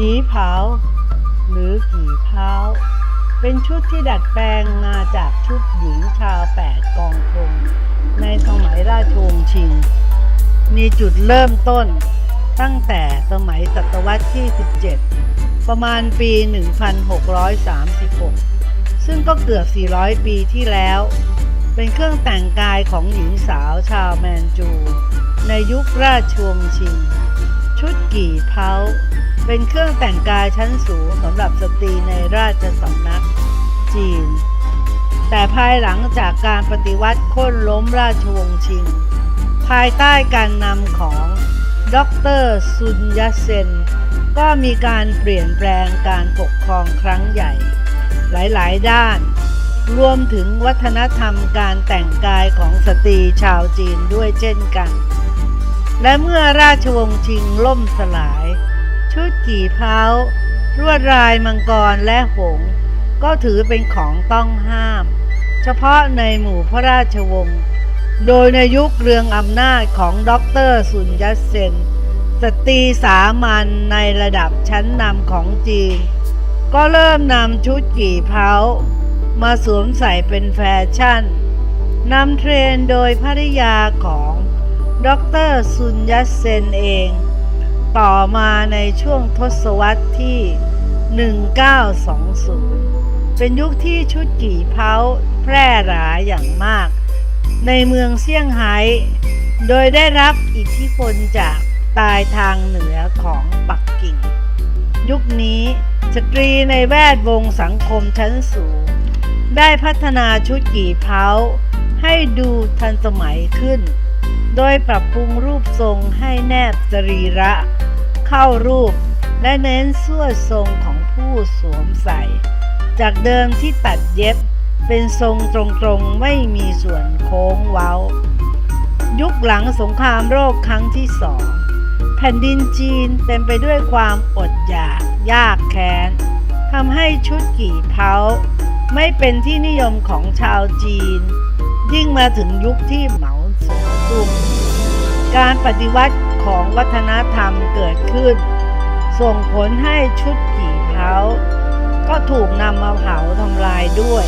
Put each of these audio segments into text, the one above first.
สีเผา หรือกี่เผาเป็นชุดที่ดัดแปลงมาจากชุดหญิงชาวแปดกองพลในสมัยราชวงศ์ชิง มีจุดเริ่มต้นตั้งแต่สมัยศตวรรษที่ 17 ประมาณปี 1636 ซึ่งก็เกือบ 400 ปีที่แล้ว เป็นเครื่องแต่งกายของหญิงสาวชาวแมนจู ในยุคราชวงศ์ชิง ชุดกี่เพ้า เป็นเครื่องแต่งกายชั้นสูงสำหรับสตรีในราชสำนักจีน แต่ภายหลังจากการปฏิวัติโค่นล้มราชวงศ์ชิง ภายใต้การนำของด็อกเตอร์ซุนยัตเซน ก็มีการเปลี่ยนแปลงการปกครองครั้งใหญ่ หลายๆ ด้าน รวมถึงวัฒนธรรมการแต่งกายของสตรีชาวจีนด้วยเช่นกัน และเมื่อราชวงศ์ชิงล่มสลาย ชุดกี่เพ้าลวดลายมังกรและหงส์ก็ถือเป็นของต้องห้าม เฉพาะในหมู่พระราชวงศ์โดยในยุคเรืองอำนาจของด็อกเตอร์ซุนยัตเซนสตรีสามัญในระดับชั้นนำของจีน ก็เริ่มนำชุดกี่เพ้ามาสวมใส่เป็นแฟชั่นนำเทรนโดยภริยาของด็อกเตอร์ซุนยัตเซนเอง ต่อมาในช่วงทศวรรษที่ 1920 เป็นยุคที่ชุดกี่เพ้าแพร่หลายอย่างมาก ในเมืองเซี่ยงไฮ้โดยได้รับอิทธิพลจากตายทางเหนือของปักกิ่ง ยุคนี้สตรีในแวดวงสังคมชั้นสูง ได้พัฒนาชุดกี่เพ้าให้ดูทันสมัยขึ้น โดยปรับปรุงรูปทรงให้แนบสรีระ เข้ารูป และเน้นส่วนทรงของผู้สวมใส่ จากเดิมที่ตัดเย็บเป็นทรงตรงๆไม่มีส่วนโค้งเว้า ยุคหลังสงครามโลกครั้งที่สองแผ่นดินจีนเต็มไปด้วยความอดอยากยากแค้นทำให้ชุดกี่เพ้า ไม่เป็นที่นิยมของชาวจีน ยิ่งมาถึงยุคที่เหมาเจ๋อตุงการปฏิวัติ ของวัฒนธรรมเกิดขึ้น ส่งผลให้ชุดกี่เพ้าก็ถูกนำมาเผาทำลายด้วย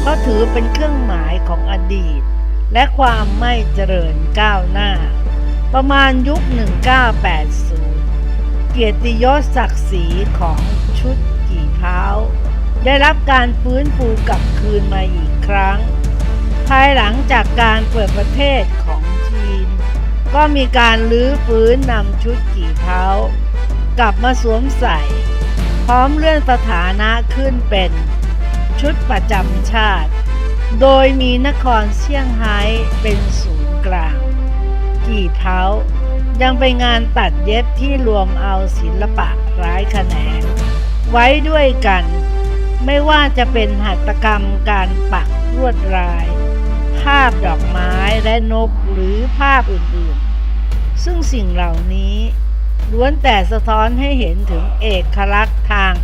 เพราะถือเป็นเครื่องหมายของอดีต และความไม่เจริญก้าวหน้า ประมาณยุค 1980 เกียรติยศศักดิ์ศรีของชุดกี่เท้าได้รับการฟื้นฟูกลับคืนมาอีกครั้ง ภายหลังจากการเปิดประเทศของ ก็มีการลื้อฟื้นนำชุดกี่เท้า กลับมาสวมใส่ พร้อมเลื่อนสถานะขึ้นเป็นชุดประจำชาติ โดยมีนครเซี่ยงไฮ้เป็นศูนย์กลาง กี่เท้า ยังเป็นงานตัดเย็บที่รวมเอาศิลปะร้ายแขนง ไว้ด้วยกัน ไม่ว่าจะเป็นหัตถกรรมการปักลวดลายาพดอกไม้และนกหรือภาพอื่นๆ ซึ่งสิ่งเหล่านี้ล้วนแต่สะท้อนให้เห็นถึงเอกลักษณ์ทาง